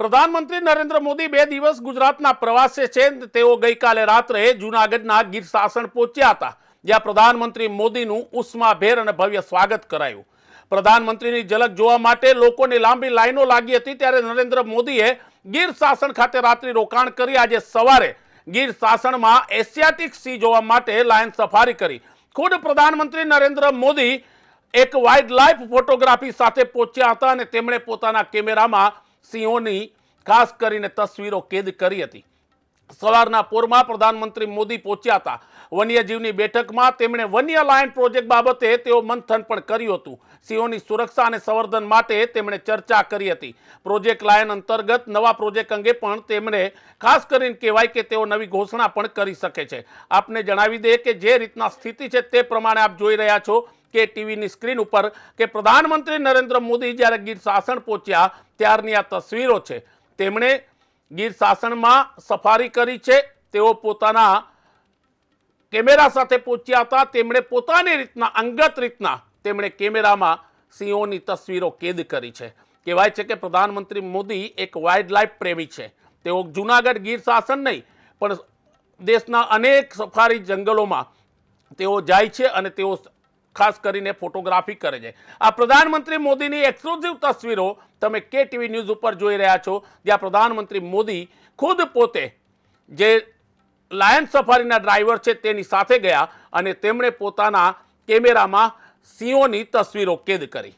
પ્રધાનમંત્રી નરેન્દ્ર મોદી બે દિવસ ગુજરાતના પ્રવાસે છે. તેઓ ગઈકાલે રાત્રે જૂનાગઢના ગીર શાસન પહોંચ્યા હતા, જ્યાં પ્રધાનમંત્રી મોદીનું ઉષ્માભેર અને ભવ્ય સ્વાગત કરાયું. પ્રધાનમંત્રીની ઝલક જોવા માટે લોકોની લાંબી લાઈનો લાગી હતી, ત્યારે નરેન્દ્ર મોદીએ ગીર શાસન ખાતે રાત્રિ રોકાણ કરી. આજે સવારે ગીર શાસનમાં એશિયાટિક સી જોવા માટે લાયન સફારી કરી. ખુદ પ્રધાનમંત્રી નરેન્દ્ર મોદી એક વાઇલ્ડ લાઈફ ફોટોગ્રાફી સાથે પહોંચ્યા હતા અને તેમણે પોતાના કેમેરામાં સિંહોની ખાસ કરીને તસવીરો કેદ કરી હતી. સવારના પોરમાં પ્રધાનમંત્રી મોદી પહોંચ્યા હતા. વન્યજીવની બેઠકમાં તેમણે વન્ય લાયન પ્રોજેક્ટ બાબતે તેઓ મંથન પણ કર્યું હતું. સિંહોની સુરક્ષા અને સંવર્ધન માટે તેમણે ચર્ચા કરી હતી. પ્રોજેક્ટ લાયન અંતર્ગત નવા પ્રોજેક્ટ અંગે પણ તેમણે ખાસ કરીને કહેવાય કે તેઓ નવી ઘોષણા પણ કરી શકે છે. આપને જણાવી દે કે જે રીતના સ્થિતિ છે તે પ્રમાણે આપ જોઈ રહ્યા છો કે ટીવીની સ્ક્રીન ઉપર કે પ્રધાનમંત્રી નરેન્દ્ર મોદી જ્યારે ગીર શાસન પહોંચ્યા ત્યારની આ તસવીરો છે. તેમણે ગીર શાસનમાં સફારી કરી છે. તેઓ પોતાના કેમેરા સાથે પહોંચ્યા હતા. તેમણે પોતાની રીતના, અંગત રીતના તેમણે કેમેરામાં સિંહોની તસવીરો કેદ કરી છે. કહેવાય છે કે પ્રધાનમંત્રી મોદી એક વાઇલ્ડ લાઇફ પ્રેમી છે. તેઓ જુનાગઢ ગીર શાસન નહીં, પણ દેશના અનેક સફારી જંગલોમાં તેઓ જાય છે અને તેઓ ખાસ કરીને ફોટોગ્રાફી કરે છે. આ પ્રધાનમંત્રી મોદીની એક્સક્લુઝિવ તસવીરો તમે કે ટીવી ન્યૂઝ ઉપર જોઈ રહ્યા છો, જ્યાં પ્રધાનમંત્રી મોદી ખુદ પોતે જે લાયન સફારીના ડ્રાઈવર છે તેની સાથે ગયા અને તેમણે પોતાના કેમેરામાં સિંહોની તસવીરો કેદ કરી.